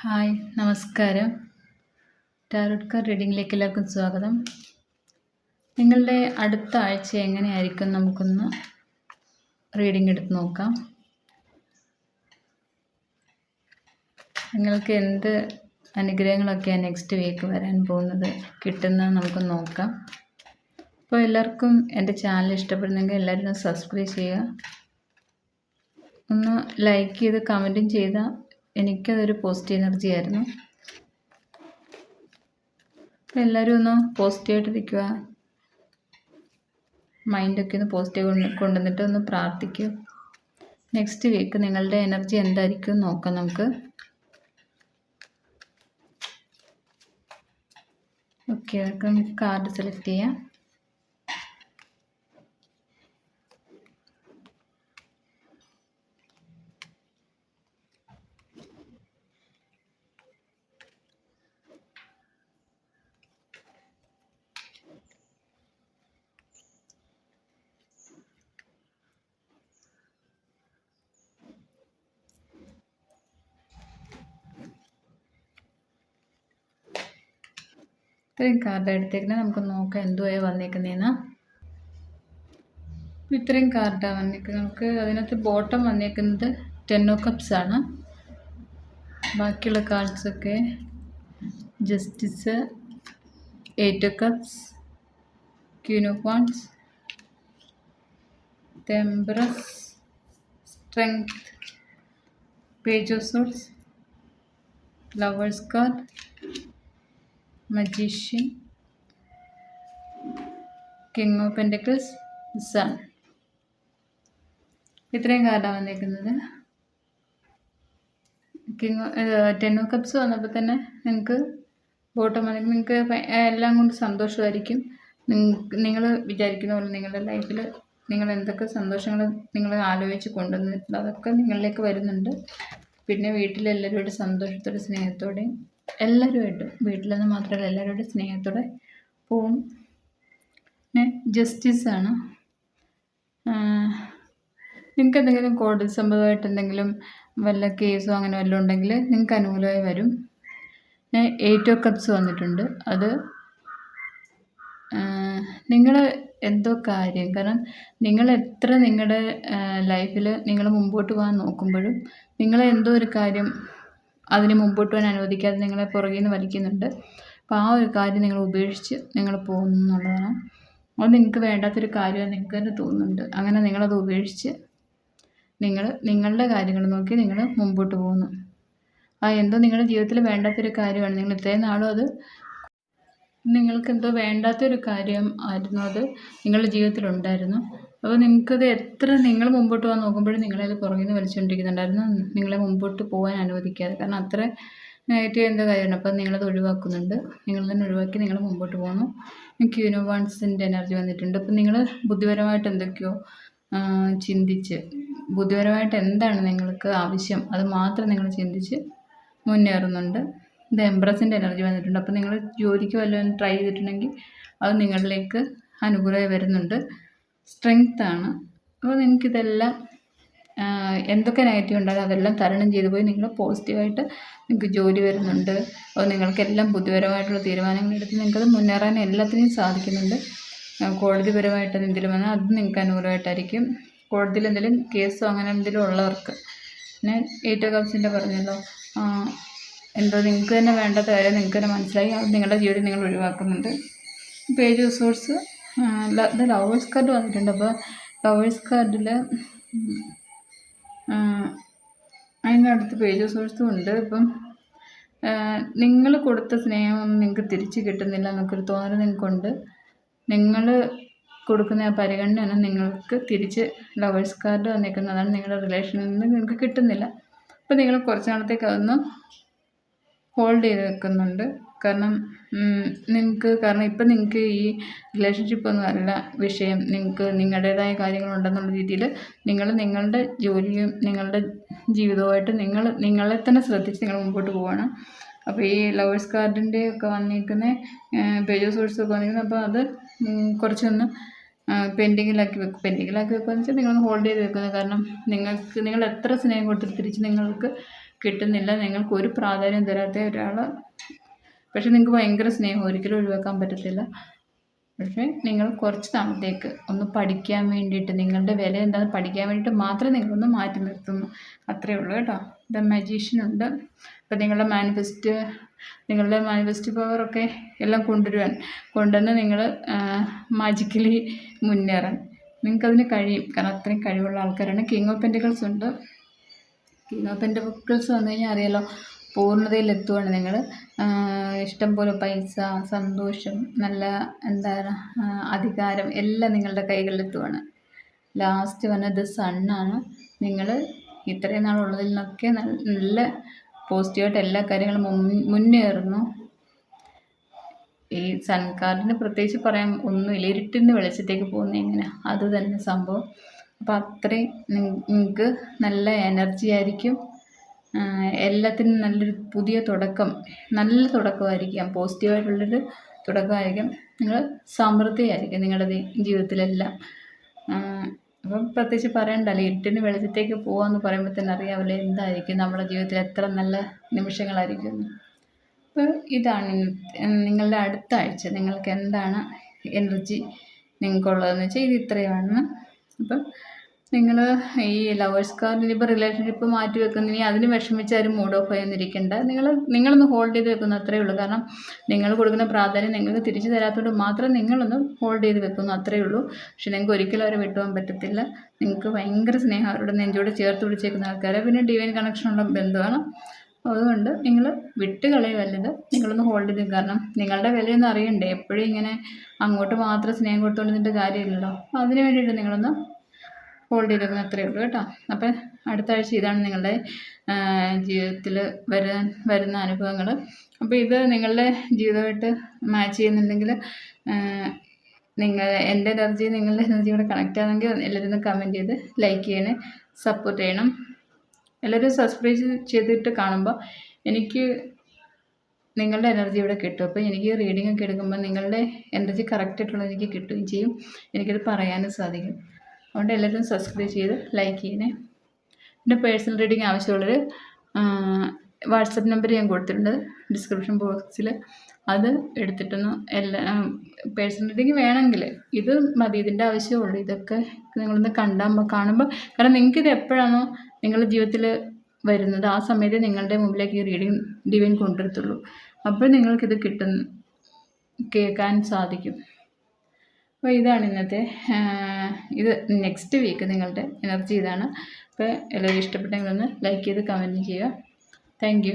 Hi നമസ്കാരം. Tarot card റീഡിങ്ങിലേക്ക് എല്ലാവർക്കും സ്വാഗതം. നിങ്ങളുടെ അടുത്ത ആഴ്ച എങ്ങനെയായിരിക്കും നമുക്കൊന്ന് റീഡിംഗ് എടുത്ത് നോക്കാം. നിങ്ങൾക്ക് എന്ത് അനുഗ്രഹങ്ങളൊക്കെയാണ് നെക്സ്റ്റ് വീക്ക് വരാൻ പോകുന്നത് കിട്ടുന്നത് നമുക്ക് നോക്കാം. അപ്പോൾ എല്ലാവർക്കും എന്റെ ചാനൽ ഇഷ്ടപ്പെടുന്നെങ്കിൽ എല്ലാവരും സബ്സ്ക്രൈബ് ചെയ്യുക. ഒന്ന് ലൈക്ക് ചെയ്ത് കമന്റും ചെയ്താൽ എനിക്കതൊരു പോസിറ്റീവ് എനർജി ആയിരുന്നു. എല്ലാവരും ഒന്ന് പോസിറ്റീവായിട്ടിരിക്കുക മൈൻഡൊക്കെ ഒന്ന് പോസിറ്റീവ് കൊണ്ട് കൊണ്ടുവന്നിട്ട് ഒന്ന് പ്രാർത്ഥിക്കുക. നെക്സ്റ്റ് വീക്ക് നിങ്ങളുടെ എനർജി എന്തായിരിക്കും നോക്കാം നമുക്ക്. ഓക്കെ കാർഡ് സെലക്ട് ചെയ്യാം. ഇത്രയും കാർഡ് എടുത്തേക്കുന്നത് നമുക്ക് നോക്കാം എന്തുവായി വന്നേക്കുന്നതെന്ന് ഇത്രയും കാർഡാണ് വന്നേക്കുന്നത്. നമുക്ക് അതിനകത്ത് ബോട്ടം വന്നേക്കുന്നത് ടെൻ ഓ കപ്സ് ആണ്. ബാക്കിയുള്ള കാർഡ്സൊക്കെ justice eight cups queen of temperance strength page of swords lovers card magician king of pentacles sun ഇത്രയും കാർഡാണ് വന്നിരിക്കുന്നത്. കിങ് ടെൻ ഓഫ് കപ്സ് വന്നപ്പോൾ തന്നെ നിങ്ങൾക്ക് ബോട്ടം നിങ്ങൾക്ക് എല്ലാം കൊണ്ട് സന്തോഷമായിരിക്കും. നിങ്ങൾ വിചാരിക്കുന്ന പോലെ നിങ്ങളുടെ ലൈഫിൽ നിങ്ങൾ എന്തൊക്കെ സന്തോഷങ്ങൾ നിങ്ങൾ ആലോചിച്ച് കൊണ്ടുവന്നിട്ടുണ്ട് അതൊക്കെ നിങ്ങളിലേക്ക് വരുന്നുണ്ട്. പിന്നെ വീട്ടിലെല്ലാവരോടും സന്തോഷത്തോടെ സ്നേഹത്തോടെയും എല്ലാവരുമായിട്ടും വീട്ടിലെന്ന് മാത്രമല്ല എല്ലാവരുടെ സ്നേഹത്തോടെ പോവും. പിന്നെ ജസ്റ്റിസാണ്. നിങ്ങൾക്ക് എന്തെങ്കിലും കോടതി സംബന്ധമായിട്ട് എന്തെങ്കിലും വല്ല കേസോ അങ്ങനെ വല്ലതും ഉണ്ടെങ്കിൽ നിങ്ങൾക്ക് അനുകൂലമായി വരും. പിന്നെ എയ്റ്റ് ഓ കപ്സ് വന്നിട്ടുണ്ട്. അത് നിങ്ങൾ എന്തോ കാര്യം? കാരണം നിങ്ങൾ എത്ര നിങ്ങളുടെ ലൈഫിൽ നിങ്ങൾ മുമ്പോട്ട് പോകാൻ നോക്കുമ്പോഴും നിങ്ങൾ എന്തോ ഒരു കാര്യം അതിന് മുമ്പോട്ട് പോകാൻ അനുവദിക്കാതെ നിങ്ങളെ പുറകിൽ നിന്ന് വലിക്കുന്നുണ്ട്. അപ്പോൾ ആ ഒരു കാര്യം നിങ്ങൾ ഉപേക്ഷിച്ച് നിങ്ങൾ പോകുന്നു എന്നുള്ളതാണ്. അത് നിങ്ങൾക്ക് വേണ്ടാത്തൊരു കാര്യമാണ് നിങ്ങൾക്ക് തന്നെ തോന്നുന്നുണ്ട്. അങ്ങനെ നിങ്ങളത് ഉപേക്ഷിച്ച് നിങ്ങൾ നിങ്ങളുടെ കാര്യങ്ങൾ നോക്കി നിങ്ങൾ മുമ്പോട്ട് പോകുന്നു. ആ എന്തോ നിങ്ങളുടെ ജീവിതത്തിൽ വേണ്ടാത്തൊരു കാര്യമാണ്. നിങ്ങൾ ഇത്രയും നാളും അത് നിങ്ങൾക്ക് എന്തോ വേണ്ടാത്തൊരു കാര്യം ആയിരുന്നു അത് നിങ്ങളുടെ ജീവിതത്തിലുണ്ടായിരുന്നു അപ്പോൾ നിങ്ങൾക്കത് എത്ര നിങ്ങൾ മുമ്പോട്ട് പോകാൻ നോക്കുമ്പോഴും നിങ്ങളത് പുറകിൽ നിന്ന് വലിച്ചുകൊണ്ടിരിക്കുന്നുണ്ടായിരുന്നു നിങ്ങളെ മുമ്പോട്ട് പോകാൻ അനുവദിക്കാതെ. കാരണം അത്ര നെഗറ്റീവ് എന്തോ കാര്യമാണ് അപ്പം നിങ്ങളത് ഒഴിവാക്കുന്നുണ്ട്. നിങ്ങൾ തന്നെ ഒഴിവാക്കി നിങ്ങൾ മുമ്പോട്ട് പോകുന്നു ക്യൂനോ വൺസിന്റെ എനർജി വന്നിട്ടുണ്ട്. അപ്പം നിങ്ങൾ ബുദ്ധിപരമായിട്ട് എന്തൊക്കെയോ ചിന്തിച്ച് ബുദ്ധിപരമായിട്ട് എന്താണ് നിങ്ങൾക്ക് ആവശ്യം? അത് മാത്രം നിങ്ങൾ ചിന്തിച്ച് മുന്നേറുന്നുണ്ട്. ഇത് എംബ്രസിന്റെ എനർജി വന്നിട്ടുണ്ട്. അപ്പോൾ നിങ്ങൾ ജോലിക്ക് വല്ലതും ട്രൈ ചെയ്തിട്ടുണ്ടെങ്കിൽ അത് നിങ്ങളിലേക്ക് അനുകൂലമായി വരുന്നുണ്ട്. സ്ട്രെങ്ത്താണ് അപ്പോൾ നിങ്ങൾക്കിതെല്ലാം എന്തൊക്കെ നെഗറ്റീവ് ഉണ്ടാകും അതെല്ലാം തരണം ചെയ്തു പോയി നിങ്ങൾ പോസിറ്റീവായിട്ട് നിങ്ങൾക്ക് ജോലി വരുന്നുണ്ട്. അപ്പോൾ നിങ്ങൾക്കെല്ലാം ബുദ്ധിപരമായിട്ടുള്ള തീരുമാനങ്ങൾ എടുത്ത് നിങ്ങൾക്കത് മുന്നേറാൻ എല്ലാത്തിനും സാധിക്കുന്നുണ്ട്. കോടതിപരമായിട്ട് എന്തെങ്കിലും വന്നാൽ അത് നിങ്ങൾക്ക് അനുകൂലമായിട്ടായിരിക്കും. കോടതിയിൽ എന്തെങ്കിലും കേസോ അങ്ങനെ എന്തെങ്കിലും ഉള്ളവർക്ക് പിന്നെ ഏറ്റവും കപ്സിന്റെ പറഞ്ഞല്ലോ എന്തോ നിങ്ങൾക്ക് തന്നെ വേണ്ടത് കാര്യം നിങ്ങൾക്ക് തന്നെ മനസ്സിലായി. അത് നിങ്ങളുടെ ജീവിതം നിങ്ങൾ ഒഴിവാക്കുന്നുണ്ട്. പേജ് റിസോഴ്സ് ഇത് ലവേഴ്സ് കാർഡ് വന്നിട്ടുണ്ട്. അപ്പോൾ ലവേഴ്സ് കാർഡിൽ അതിന്റെ അടുത്ത് പേജ് സോഴ്സും ഉണ്ട്. ഇപ്പം നിങ്ങൾ കൊടുത്ത സ്നേഹം നിങ്ങൾക്ക് തിരിച്ച് കിട്ടുന്നില്ല എന്നൊക്കെ ഒരു തോന്നൽ നിങ്ങൾക്കുണ്ട് നിങ്ങൾ കൊടുക്കുന്ന ആ പരിഗണന നിങ്ങൾക്ക് തിരിച്ച് ലവേഴ്സ് കാർഡ് വന്നിരിക്കുന്നതാണ് നിങ്ങളുടെ റിലേഷനിൽ നിന്ന് നിങ്ങൾക്ക് കിട്ടുന്നില്ല. അപ്പോൾ നിങ്ങൾ കുറച്ച് നാളത്തേക്ക് അതൊന്ന് ഹോൾഡ് ചെയ്ത് വെക്കുന്നുണ്ട്. കാരണം നിങ്ങൾക്ക് കാരണം ഇപ്പം നിങ്ങൾക്ക് ഈ റിലേഷൻഷിപ്പ് ഒന്നും അല്ല വിഷയം. നിങ്ങൾക്ക് നിങ്ങളുടേതായ കാര്യങ്ങളുണ്ടെന്നുള്ള രീതിയിൽ നിങ്ങൾ നിങ്ങളുടെ ജോലിയും നിങ്ങളുടെ ജീവിതവുമായിട്ട് നിങ്ങൾ നിങ്ങളെ തന്നെ ശ്രദ്ധിച്ച് നിങ്ങൾ മുമ്പോട്ട് പോവുകയാണ് അപ്പോൾ ഈ ലവേഴ്സ് കാർഡിന്റെ ഒക്കെ വന്നിരിക്കുന്ന പേജ് സോഴ്സ് ഒക്കെ വന്നിരിക്കുന്നത് അപ്പോൾ അത് കുറച്ചൊന്ന് പെൻഡിങ്ങിലാക്കി വെക്കും. പെൻഡിങ്ങിലാക്കി വെക്കുകയെന്ന് വെച്ചാൽ നിങ്ങളൊന്ന് ഹോൾഡ് ചെയ്ത് വെക്കുന്നത്. കാരണം നിങ്ങൾക്ക് നിങ്ങൾ എത്ര സ്നേഹം കൊടുത്തിട്ട് തിരിച്ച് നിങ്ങൾക്ക് കിട്ടുന്നില്ല. നിങ്ങൾക്ക് ഒരു പ്രാധാന്യം തരാത്ത ഒരാൾ പക്ഷെ നിങ്ങൾക്ക് ഭയങ്കര സ്നേഹം. ഒരിക്കലും ഒഴിവാക്കാൻ പറ്റത്തില്ല. പക്ഷേ നിങ്ങൾ കുറച്ച് നാളത്തേക്ക് ഒന്ന് പഠിക്കാൻ വേണ്ടിയിട്ട് നിങ്ങളുടെ വില എന്താണെന്ന് പഠിക്കാൻ വേണ്ടിയിട്ട് മാത്രം നിങ്ങളൊന്ന് മാറ്റി നിർത്തുന്നു. അത്രയേ ഉള്ളൂ കേട്ടോ. ദ മജീഷ്യൻ ഉണ്ട്. അപ്പോൾ നിങ്ങളുടെ മാനിഫെസ്റ്റ് നിങ്ങളുടെ മാനിഫെസ്റ്റ് പവറൊക്കെ എല്ലാം കൊണ്ടുവരുവാൻ കൊണ്ടുവന്ന് നിങ്ങൾ മാജിക്കലി മുന്നേറാൻ. നിങ്ങൾക്കതിന് കഴിയും. കാരണം അത്രയും കഴിവുള്ള ആൾക്കാരാണ്. കിങ് ഓഫ് പെന്റിക്കൽസ് ഉണ്ട്. പെന്റിക്കിൾസ് വന്നു കഴിഞ്ഞാൽ അറിയാലോ പൂർണതയിലെത്തുവാണ് നിങ്ങൾ ഇഷ്ടം പോലെ പൈസ സന്തോഷം നല്ല എന്താണ് അധികാരം എല്ലാം നിങ്ങളുടെ കൈകളിലെത്തുവാണ്. ലാസ്റ്റ് വന്നത് സണ്ണാണ് നിങ്ങൾ ഇത്രയും നാളുള്ളതിൽ നിന്നൊക്കെ നല്ല പോസിറ്റീവായിട്ട് എല്ലാ കാര്യങ്ങളും മുന്നേറുന്നു. ഈ സൺ കാർഡിന് പ്രത്യേകിച്ച് പറയാൻ ഒന്നുമില്ല. ഇരുട്ടിന്ന് വെളിച്ചത്തേക്ക് പോകുന്ന എങ്ങനെ അത് തന്നെ സംഭവം. അപ്പോൾ അത്രയും നിങ്ങൾക്ക് നല്ല എനർജി ആയിരിക്കും. എല്ലാത്തിനും നല്ലൊരു പുതിയ തുടക്കം നല്ല തുടക്കമായിരിക്കാം പോസിറ്റീവായിട്ടുള്ളൊരു തുടക്കമായിരിക്കും. നിങ്ങൾ സമൃദ്ധിയായിരിക്കും നിങ്ങളുടെ ജീവിതത്തിലെല്ലാം. അപ്പം പ്രത്യേകിച്ച് പറയണ്ടല്ലോ എട്ടിന് വെളിച്ചത്തേക്ക് പോകാമെന്ന് പറയുമ്പോൾ തന്നെ അറിയാമല്ലോ എന്തായിരിക്കും നമ്മുടെ ജീവിതത്തിൽ എത്ര നല്ല നിമിഷങ്ങളായിരിക്കും അപ്പോൾ ഇതാണ് നിങ്ങളുടെ അടുത്ത ആഴ്ച നിങ്ങൾക്ക് എന്താണ് എനർജി നിങ്ങൾക്കുള്ളതെന്ന് വെച്ചാൽ ഇത് ഇത്രയാണ് അപ്പം നിങ്ങൾ ഈ ലവേഴ്സ് കാർഡിൽ ഇപ്പോൾ റിലേഷൻഷിപ്പ് മാറ്റി വെക്കുന്നതിന് അതിന് വിഷമിച്ച് ആരും മൂഡ് ഓഫ് ആയൊന്നിരിക്കേണ്ട നിങ്ങൾ നിങ്ങളൊന്ന് ഹോൾഡ് ചെയ്ത് വെക്കുന്നു അത്രയേ ഉള്ളൂ. കാരണം നിങ്ങൾ കൊടുക്കുന്ന പ്രാധാന്യം നിങ്ങൾക്ക് തിരിച്ചു തരാത്തതുകൊണ്ട് മാത്രം നിങ്ങളൊന്ന് ഹോൾഡ് ചെയ്ത് വെക്കുന്നു അത്രയേ ഉള്ളൂ. പക്ഷെ നിങ്ങൾക്ക് ഒരിക്കലും അവരെ വിട്ടുപോകാൻ പറ്റത്തില്ല. നിങ്ങൾക്ക് ഭയങ്കര സ്നേഹം അവരുടെ നെഞ്ചോട് ചേർത്ത് പിടിച്ചേക്കുന്ന ആൾക്കാരെ. പിന്നെ ഡിവൈൻ കണക്ഷനുള്ള ബന്ധമാണ് അതുകൊണ്ട് നിങ്ങൾ വിട്ട് കളയുമല്ലത് നിങ്ങളൊന്ന് ഹോൾഡ് ചെയ്ത് കാരണം നിങ്ങളുടെ വിലയൊന്നും അറിയണ്ടേ? എപ്പോഴും ഇങ്ങനെ അങ്ങോട്ട് മാത്രം സ്നേഹം കൊടുത്തുകൊണ്ടിരുന്നിട്ട് കാര്യമില്ലല്ലോ. അതിന് വേണ്ടിയിട്ട് നിങ്ങളൊന്ന് ഹോൾഡ് ചെയ്തേക്കുന്നത് അത്രയേ ഉള്ളൂ കേട്ടോ. അപ്പം അടുത്ത ആഴ്ച ഇതാണ് നിങ്ങളുടെ ജീവിതത്തിൽ വരാൻ വരുന്ന അനുഭവങ്ങൾ അപ്പോൾ ഇത് നിങ്ങളുടെ ജീവിതമായിട്ട് മാച്ച് ചെയ്യുന്നുണ്ടെങ്കിൽ നിങ്ങൾ എന്റെ എനർജി നിങ്ങളുടെ എനർജി കൂടെ കണക്റ്റ് ആണെങ്കിൽ എല്ലാവരും കമന്റ് ചെയ്ത് ലൈക്ക് ചെയ്യണം സപ്പോർട്ട് ചെയ്യണം. എല്ലാവരും സബ്സ്ക്രൈബ് ചെയ്തിട്ട് കാണുമ്പോൾ എനിക്ക് നിങ്ങളുടെ എനർജി ഇവിടെ കിട്ടും. അപ്പോൾ എനിക്ക് റീഡിംഗ് ഒക്കെ എടുക്കുമ്പോൾ നിങ്ങളുടെ എനർജി കറക്റ്റ് ആയിട്ടുള്ളത് എനിക്ക് കിട്ടുകയും ചെയ്യും. എനിക്കത് പറയാനും സാധിക്കും. അതുകൊണ്ട് എല്ലാവരും സബ്സ്ക്രൈബ് ചെയ്ത് ലൈക്ക് ചെയ്യണേ. പിന്നെ പേഴ്സണൽ റീഡിങ് ആവശ്യമുള്ളവർ വാട്സപ്പ് നമ്പർ ഞാൻ കൊടുത്തിട്ടുണ്ട്. ഡിസ്ക്രിപ്ഷൻ ബോക്സിൽ അത് എടുത്തിട്ടൊന്ന് എല്ലാ പേഴ്സണൽ റീഡിങ് വേണമെങ്കിൽ ഇത് മതി ഇതിന്റെ ആവശ്യമുള്ളൂ. ഇതൊക്കെ നിങ്ങളൊന്ന് കണ്ടാൽ കാണുമ്പോൾ കാരണം നിങ്ങൾക്കിത് എപ്പോഴാണോ നിങ്ങളുടെ ജീവിതത്തിൽ വരുന്നത് ആ സമയത്ത് നിങ്ങളുടെ മുമ്പിലേക്ക് ഈ റീഡിങ് ഡിവൈൻ കൊണ്ടുവരത്തുള്ളൂ. അപ്പോൾ നിങ്ങൾക്കിത് കിട്ടും കേൾക്കാൻ സാധിക്കും. അപ്പോൾ ഇതാണ് ഇന്നത്തെ ഇത് നെക്സ്റ്റ് വീക്ക് നിങ്ങളുടെ എനർജി ഇതാണ്. അപ്പോൾ എല്ലാവരും ഇഷ്ടപ്പെട്ടെങ്കിൽ ഒന്ന് ലൈക്ക് ചെയ്ത് കമന്റ് ചെയ്യുക. താങ്ക്